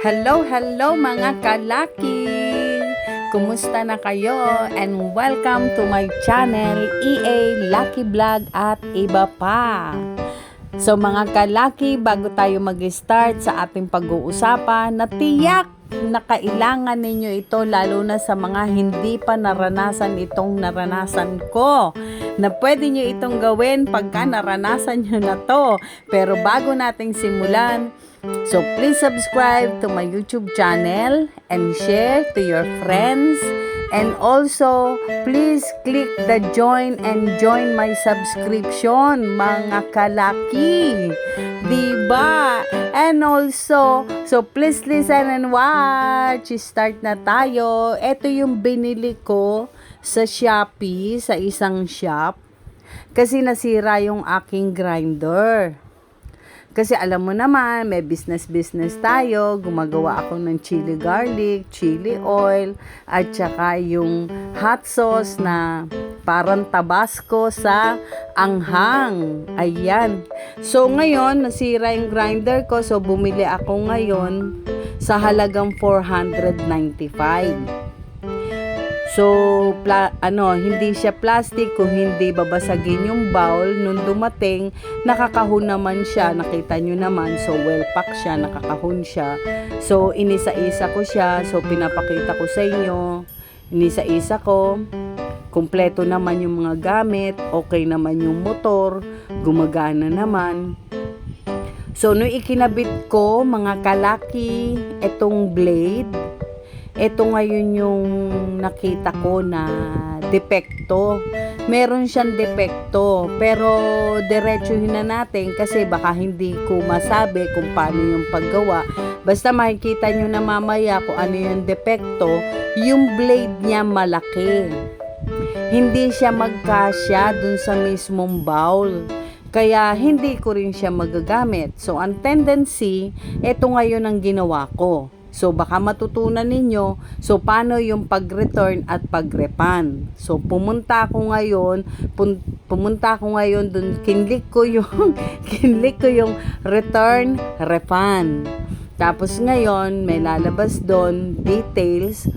Hello, hello mga kalaki! Kumusta na kayo? And welcome to my channel, EA Lucky Vlog at iba pa. So mga kalaki, bago tayo mag-start sa ating pag-uusapan, na tiyak na kailangan ninyo ito lalo na sa mga hindi pa naranasan itong naranasan ko na pwede nyo itong gawin pagka naranasan nyo na to. Pero bago nating simulan, So please subscribe to my YouTube channel and share to your friends. And also, please click the join and join my subscription, mga kalaki. Diba? And also, so please listen and watch. Start na tayo. Ito yung binili ko sa Shopee, sa isang shop. Kasi nasira yung aking grinder. Kasi alam mo naman, may business-business tayo. Gumagawa ako ng chili garlic, chili oil, at saka yung hot sauce na parang tabasco sa anghang. Ayan. So ngayon, nasira yung grinder ko. So bumili ako ngayon sa halagang 495. So, pla- ano, hindi siya plastic kung hindi babasagin yung bowl. Nung dumating, nakakahon naman siya. Nakita nyo naman. So, well packed siya. Nakakahon siya. So, inisa-isa ko siya. So, pinapakita ko sa inyo. Inisa-isa ko. Kompleto naman yung mga gamit. Okay naman yung motor. Gumagana naman. So, nung ikinabit ko, mga kalaki, itong blade, ito ngayon yung nakita ko na depekto. Meron siyang depekto, pero diretsuhin na natin kasi baka hindi ko masabi kung paano yung paggawa. Basta makikita nyo na mamaya kung ano yung depekto, yung blade niya malaki. Hindi siya magkasya dun sa mismong bowl. Kaya hindi ko rin siya magagamit. So, ang tendency, ito ngayon ang ginawa ko. So, baka matutunan ninyo, so, paano yung pag-return at pag-refund. So, pumunta ako ngayon, pun- pumunta ako ngayon dun, kinlik ko yung, kinlik ko yung return, refund. Tapos ngayon, may lalabas doon, details,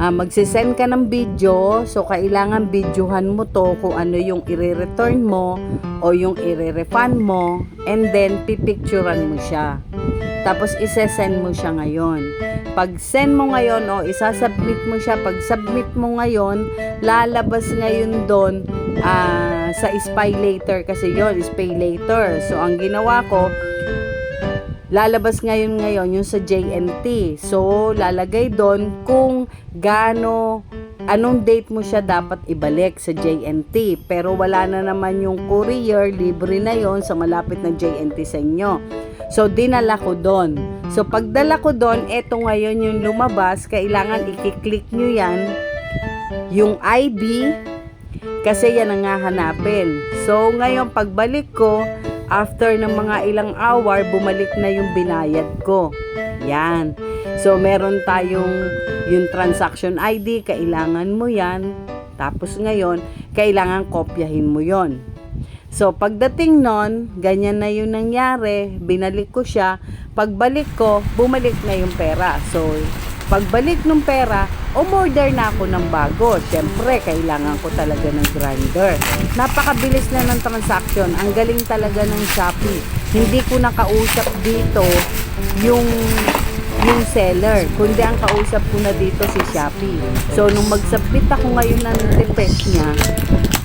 Ah, magsisend ka ng video, so kailangan videohan mo to kung ano yung i-return mo o yung i-refund mo and then pipicturean mo siya. Tapos isesend mo siya ngayon. Pag send mo ngayon o isasubmit mo siya, pag submit mo ngayon, lalabas ngayon doon ah, sa spy later kasi yon spy later. So ang ginawa ko, lalabas ngayon ngayon yung sa JNT. So, lalagay doon kung gaano, anong date mo siya dapat ibalik sa JNT. Pero wala na naman yung courier, libre na yon sa malapit na JNT sa inyo. So, dinala ko doon. So, pagdala ko doon, eto ngayon yung lumabas, kailangan i-click nyo yan, yung ID, kasi yan ang hahanapin. So, ngayon, pagbalik ko, after ng mga ilang hour, bumalik na yung binayad ko. Yan. So, meron tayong yung transaction ID, kailangan mo yan. Tapos ngayon, kailangan kopyahin mo yon. So, pagdating nun, ganyan na yung nangyari, binalik ko siya. Pagbalik ko, bumalik na yung pera. So, pagbalik ng pera, umorder na ako ng bago. Siyempre, kailangan ko talaga ng grinder. Napakabilis na ng transaction. Ang galing talaga ng Shopee. Hindi ko nakausap dito yung yung seller, kundi ang kausap ko na dito si Shopee. So, nung mag-submit ako ngayon ng request niya,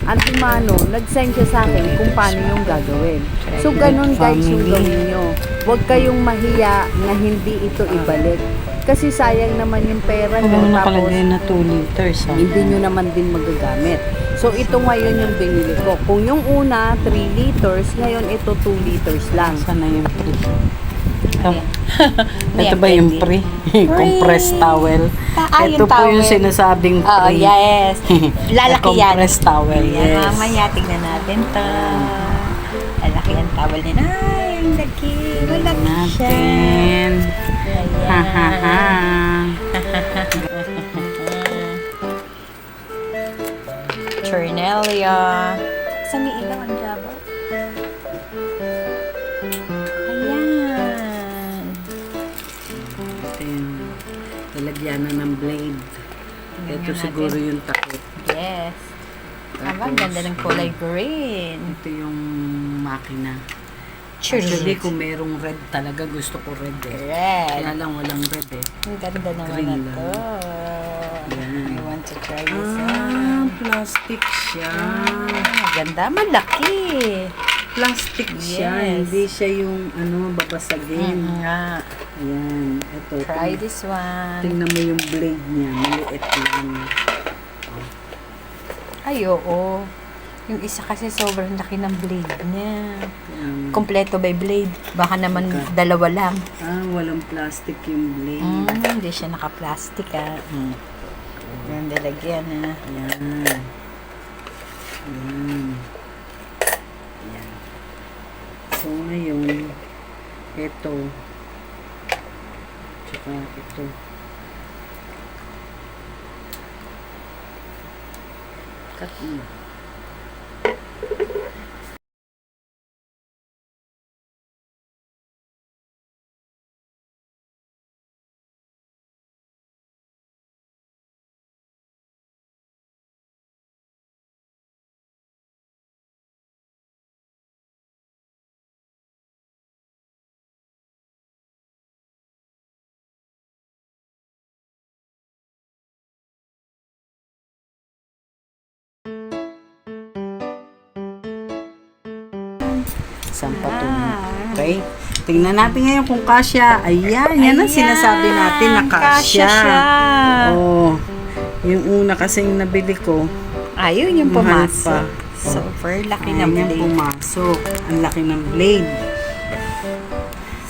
antimano, nag-send siya sa akin kung paano yung gagawin. So, ganun guys yung gawin nyo. Huwag kayong mahiya na hindi ito ibalik. Kasi sayang naman yung pera nyo. Kung nakalagay na 2 liters, ah. hindi nyo naman din magagamit. So, ito ngayon yung binili ko. Kung yung una, 3 liters, ngayon ito 2 liters lang. Sana yung pre. Ito, ito ba yung pre? Pre. Compressed towel. Ah, ito yung po yung towel. sinasabing pre. Oh, yes. Lalaki yan. Compressed towel, yes. mamaya tignan natin to. Lalaki ang towel niya. Ay, ang laki. Malaki siya. Natin. Ha ha ha. Chornelia. Sa may ilaw ang jabo? Lalagyan na ng blade. Ito natin. siguro yung takip. Yes. Aba, ang ganda ng kulay green. Ito yung makina. Sure. Actually, kung merong red talaga, gusto ko red eh. Red. Kaya lang walang red eh. Ang ganda naman Green na to. Yan. I want to try this Ah, one. plastic siya. Ah, ganda. Malaki. Plastic siya. Yes. Hindi siya yung ano, babasagin. Mm, nga. Ayan. Ito. Try ting- this one. Tingnan mo yung blade niya. Maliit lang. Ay, oo. Yung isa kasi sobrang laki ng blade niya. Ayan. Kompleto by blade. Baka naman Okay. dalawa lang. Ah, walang plastic yung blade. Mm, hindi siya naka-plastic ah. Mm. Yung lalagyan ah. Ayan. Ayan. Ayan. So, ngayon, ito. быстренько тут. Какие? Isang patungo. Okay? Tingnan natin ngayon kung kasya. Ayan, yan ang sinasabi natin na kasya. siya. Oh. Yung una kasi yung nabili ko, Ayun yung Mahal pumasok. pa. Super laki Ayan ng yung blade. pumasok. Ang laki ng blade.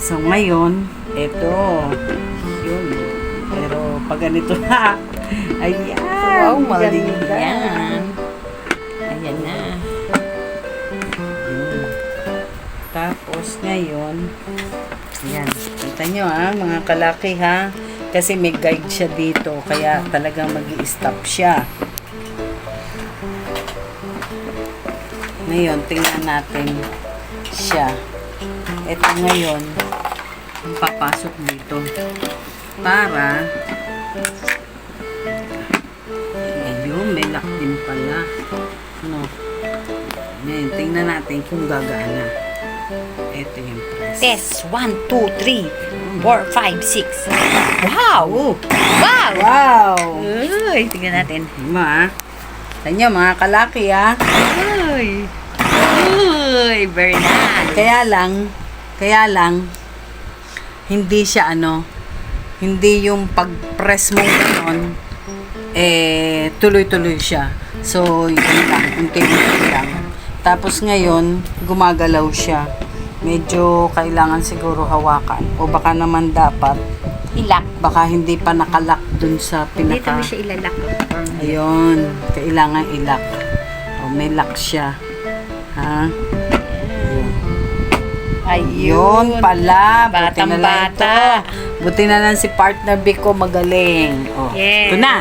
So, ngayon, eto. Yun. Pero, pag ganito ha. Ayan. Wow, mali ganda. yan. Tapos, ngayon, ayan. Kita nyo ha, mga kalaki ha. Kasi may guide siya dito. Kaya talagang mag stop siya. Ngayon, tingnan natin siya. Ito ngayon, papasok dito. Para, ayun, may lock din pala. No. Ngayon, tingnan natin kung gagana. Ito yung press. Test. 1, 2, 3, 4, 5, 6. Wow! Wow! wow! Uy, tingnan natin. Ma, Tanyo, mga kalaki ah. Uy! Uy! Very nice. Kaya lang, kaya lang, hindi siya ano, hindi yung pag-press mo ganon, eh, tuloy-tuloy siya. So, yun lang, unti-unti lang. Tapos ngayon, gumagalaw siya. Medyo kailangan siguro hawakan. O baka naman dapat, Ilak. baka hindi pa nakalak dun sa Dito pinaka... mo siya ilalak. Ayun, kailangan ilak. O, may lock siya. Ha? Ayun pala. Buti na lang Batang-bata. ito. Buti na lang si partner B ko magaling. O, Yes. Ito na.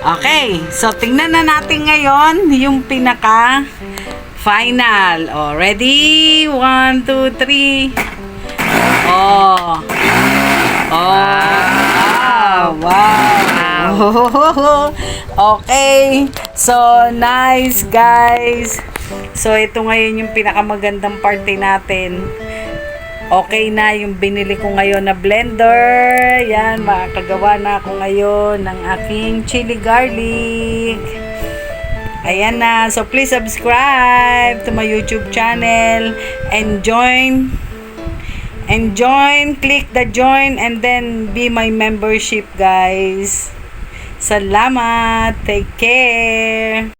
Okay. So, tingnan na natin ngayon yung pinaka final. O, ready? One, two, three. Oh. Oh. Wow. okay. So, nice, guys. So, ito ngayon yung pinakamagandang party natin. Okay na yung binili ko ngayon na blender. Yan, makakagawa na ako ngayon ng aking chili garlic. Ayan na. So, please subscribe to my YouTube channel and join and join, click the join and then be my membership guys. Salamat. Take care.